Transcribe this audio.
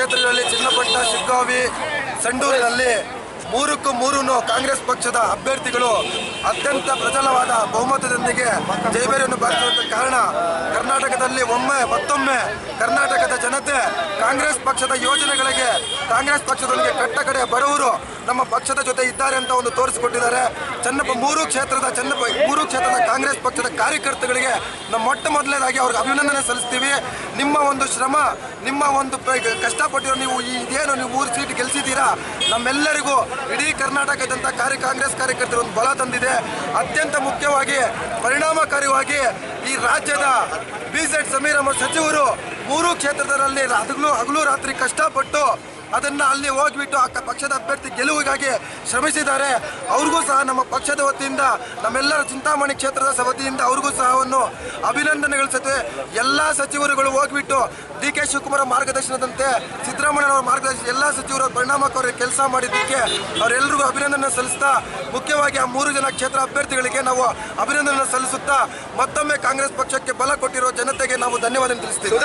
ಕ್ಷೇತ್ರಗಳಲ್ಲಿ ಚಿನ್ನಪಟ್ಟ ಶಿಗ್ಗಾವಿ ಸಂಡೂರಿನಲ್ಲಿ ಮೂರಕ್ಕೂ ಮೂರೂ ಕಾಂಗ್ರೆಸ್ ಪಕ್ಷದ ಅಭ್ಯರ್ಥಿಗಳು ಅತ್ಯಂತ ಪ್ರಜಲವಾದ ಬಹುಮತದೊಂದಿಗೆ ಜೈಬೇರಿಯನ್ನು ಬಾರಿಸುವಂತ ಕಾರಣ ಕರ್ನಾಟಕದಲ್ಲಿ ಒಮ್ಮೆ ಮತ್ತೊಮ್ಮೆ ಕರ್ನಾಟಕದ ಜನತೆ ಕಾಂಗ್ರೆಸ್ ಪಕ್ಷದ ಯೋಜನೆಗಳಿಗೆ ಕಾಂಗ್ರೆಸ್ ಪಕ್ಷದೊಂದಿಗೆ ಕಟ್ಟ ಕಡೆ ನಮ್ಮ ಪಕ್ಷದ ಜೊತೆ ಇದ್ದಾರೆ ಅಂತ ಒಂದು ತೋರಿಸಿಕೊಟ್ಟಿದ್ದಾರೆ. ಚನ್ನಪ್ಪ ಮೂರು ಕ್ಷೇತ್ರದ ಚನ್ನಪ್ಪ ಮೂರು ಕಾಂಗ್ರೆಸ್ ಪಕ್ಷದ ಕಾರ್ಯಕರ್ತಗಳಿಗೆ ನಮ್ಮ ಮೊಟ್ಟ ಮೊದಲನೇದಾಗಿ ಅವ್ರಿಗೆ ಅಭಿನಂದನೆ ಸಲ್ಲಿಸ್ತೀವಿ. ನಿಮ್ಮ ಒಂದು ಶ್ರಮ, ನಿಮ್ಮ ಒಂದು ಕಷ್ಟಪಟ್ಟಿರೋ ನೀವು ಇದೇನು ನೀವು ಮೂರು ಸೀಟ್ ಗೆಲ್ಸಿದ್ದೀರಾ? ನಮ್ಮೆಲ್ಲರಿಗೂ ಇಡೀ ಕರ್ನಾಟಕದಂಥ ಕಾರ್ಯ, ಕಾಂಗ್ರೆಸ್ ಕಾರ್ಯಕರ್ತರು ಒಂದು ಬಲ ತಂದಿದೆ. ಅತ್ಯಂತ ಮುಖ್ಯವಾಗಿ ಪರಿಣಾಮಕಾರಿಯಾಗಿ ಈ ರಾಜ್ಯದ ಬಿ ಸಮೀರ್ ಸಚಿವರು ಮೂರು ಕ್ಷೇತ್ರದಲ್ಲಿ ಹಗಲು ಹಗಲು ರಾತ್ರಿ ಕಷ್ಟಪಟ್ಟು ಅದನ್ನ ಅಲ್ಲಿ ಹೋಗ್ಬಿಟ್ಟು ಆ ಪಕ್ಷದ ಅಭ್ಯರ್ಥಿ ಗೆಲುವಿಗಾಗಿ ಶ್ರಮಿಸಿದ್ದಾರೆ. ಅವ್ರಿಗೂ ಸಹ ನಮ್ಮ ಪಕ್ಷದ ವತಿಯಿಂದ, ನಮ್ಮೆಲ್ಲರ ಚಿಂತಾಮಣಿ ಕ್ಷೇತ್ರದ ವತಿಯಿಂದ ಅವ್ರಿಗೂ ಸಹ ಒಂದು ಅಭಿನಂದನೆಗಳ ಸತ್ವೆ ಎಲ್ಲ ಸಚಿವರುಗಳು ಹೋಗ್ಬಿಟ್ಟು ಡಿ ಕೆ ಶಿವಕುಮಾರ್ ಮಾರ್ಗದರ್ಶನದಂತೆ ಸಿದ್ದರಾಮಯ್ಯನವರ ಮಾರ್ಗದರ್ಶನ, ಎಲ್ಲ ಸಚಿವರು ಪರಿಣಾಮಕಾರಿ ಕೆಲಸ ಮಾಡಿದ್ದಕ್ಕೆ ಅವರೆಲ್ಲರಿಗೂ ಅಭಿನಂದನೆ ಸಲ್ಲಿಸ್ತಾ, ಮುಖ್ಯವಾಗಿ ಆ ಮೂರು ಜನ ಕ್ಷೇತ್ರ ಅಭ್ಯರ್ಥಿಗಳಿಗೆ ನಾವು ಅಭಿನಂದನೆ ಸಲ್ಲಿಸುತ್ತಾ ಮತ್ತೊಮ್ಮೆ ಕಾಂಗ್ರೆಸ್ ಪಕ್ಷಕ್ಕೆ ಬಲ ಕೊಟ್ಟಿರುವ ಜನತೆಗೆ ನಾವು ಧನ್ಯವಾದ ತಿಳಿಸ್ತೀವಿ.